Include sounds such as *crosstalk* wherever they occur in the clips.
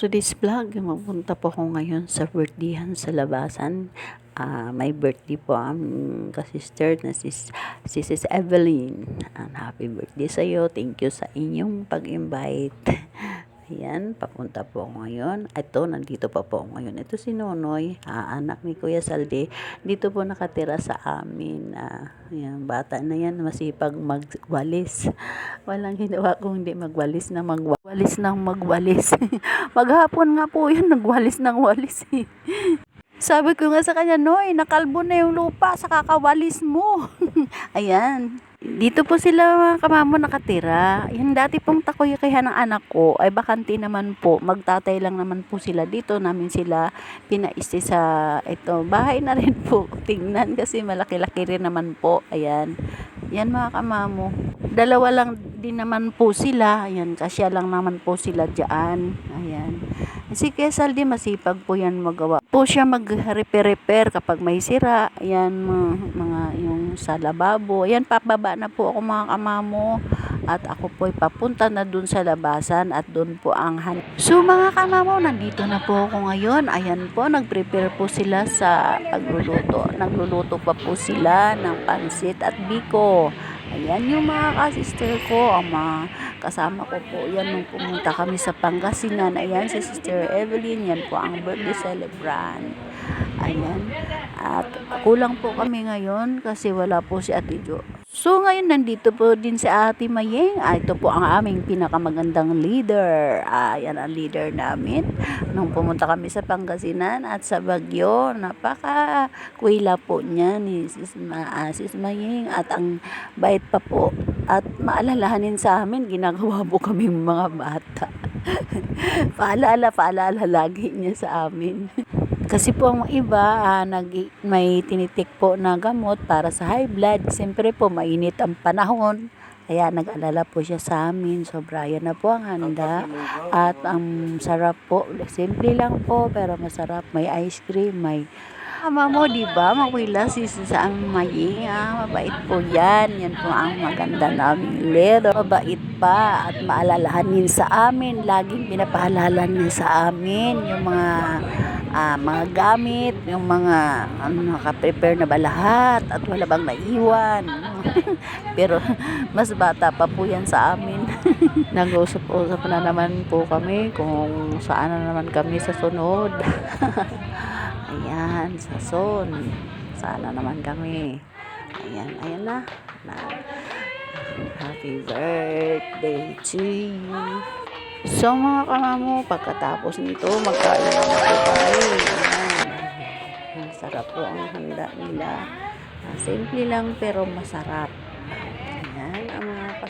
today's vlog, mapunta po ako ngayon sa birthdayhan sa labasan. Ah, may birthday po ang kasister na si Sis Evelyn. And happy birthday sa iyo. Thank you sa inyong pag-invite. Ayan, papunta po ako ngayon. Ito, nandito pa po ngayon. Ito si Nonoy, ah, anak ni Kuya Salde. Dito po nakatira sa amin. Ah, ayan, bata na yan, masipag magwalis. Walang ginawa kung hindi magwalis na magwalis ng magwalis. *laughs* Maghapon nga po yun, nagwalis ng walis eh. Sabi ko nga sa kanya, Noy, nakalbo na yung lupa sa kakawalis mo. *laughs* Ayan. Dito po sila kamamo nakatira. Yung dati pong takoyakihan ng anak ko ay bakante naman po. Magtatay lang naman po sila dito. Namin sila pinaisti sa ito. Bahay na rin po. *laughs* Tingnan kasi malaki-laki rin naman po. Ayan. Yan mga kamamo. Dalawa lang din naman po sila. Ayan. Kasya lang naman po sila dyan. Ayan. Si Kesaldi masipag po yan magawa. Po siya mag-repair-repair kapag may sira. Ayan mga, yung sa lababo. Ayan papaba na po ako mga kamamo. At ako po ay papunta na dun sa labasan at dun po ang han. So mga kamamo, nandito na po ako ngayon. Ayan po, nag-prepare po sila sa pagluluto. Nagluluto pa po sila ng pansit at biko. Ayan yung mga kasister ko, ang mga kasama ko po. Yan nung pumunta kami sa Pangasinan. Ayan si Sister Evelyn, yan po ang birthday celebrant. Ayan. At kulang po kami ngayon kasi wala po si Ate Jo. So ngayon nandito po din si Ate Mayeng. Ah, ito po ang aming pinakamagandang leader. Ah, ang leader namin. Nung pumunta kami sa Pangasinan at sa Bagyo, napaka kuwila po niya ni Sis, Ma, ah, Sis Mayeng at ang bait pa po. At maalalahanin sa amin, ginagawa po kami mga bata. *laughs* paalala, paalala lagi niya sa amin. Kasi po ang iba, ah, nag, may tinitik po na gamot para sa high blood. Siyempre po, mainit ang panahon. Kaya nag-alala po siya sa amin. Sobra yan na po ang handa. At ang sarap po. Simple lang po, pero masarap. May ice cream, may Ama mo, di ba? Makwila si sa ang maying. Ah, mabait po yan. Yan po ang maganda naming leader. Mabait pa at maalalahanin sa amin. Laging pinapaalala niya sa amin yung mga ah, mga gamit, yung mga ano, naka-prepare na ba lahat at wala bang naiwan. *laughs* Pero mas bata pa po yan sa amin. *laughs* Nag-usap-usap na naman po kami kung saan na naman kami sa sunod. *laughs* Ayan, sa son. Sana naman kami. Ayan, ayan na. na. Happy birthday to you. So mga kamamo, pagkatapos nito, magkain na po tayo. Ayan. Masarap po ang handa nila. Ah, simple lang pero masarap.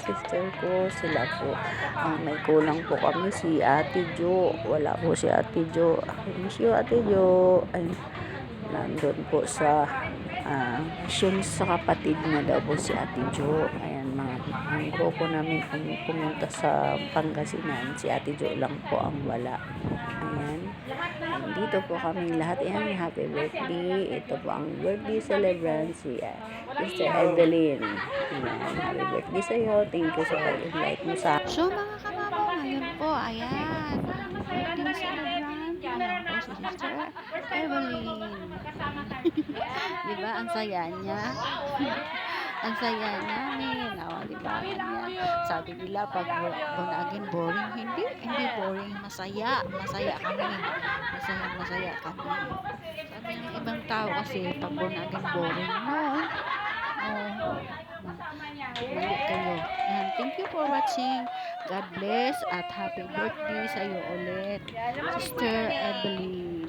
Ang kasister ko, sila po. Ang may kulang po kami si Ate Jo. Wala po si Ate Jo. I miss you, Ate Jo. Ay, nandun po sa uh, sa kapatid niya daw po si Ate Jo. Ayan, mga ang grupo namin pum- pumunta sa Pangasinan. Si Ate Jo lang po ang wala. Ayan. Dito po kami lahat. Ayan, happy birthday. Ito po ang birthday celebrant si uh, Sister Evelyn. Ayan, happy birthday sa. Thank you sa pag-invite mo sa So mga kamamo, ngayon po, ayan, birthday celebrant, ayan po si Sister Evelyn. *laughs* di ba, ang saya niya? *laughs* ang saya namin. O, di ba. Sabi nila, pag gunagin boring, hindi, hindi boring, masaya, masaya kami. Masaya, masaya kami. Sabi ng ibang tao kasi, pag gunagin boring, no, no, Mali kayo. Ayan, thank you for watching. God bless at happy birthday sa iyo ulit. Sister Evelyn.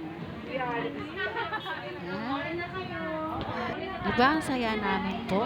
Ayan. Diba ang saya namin po?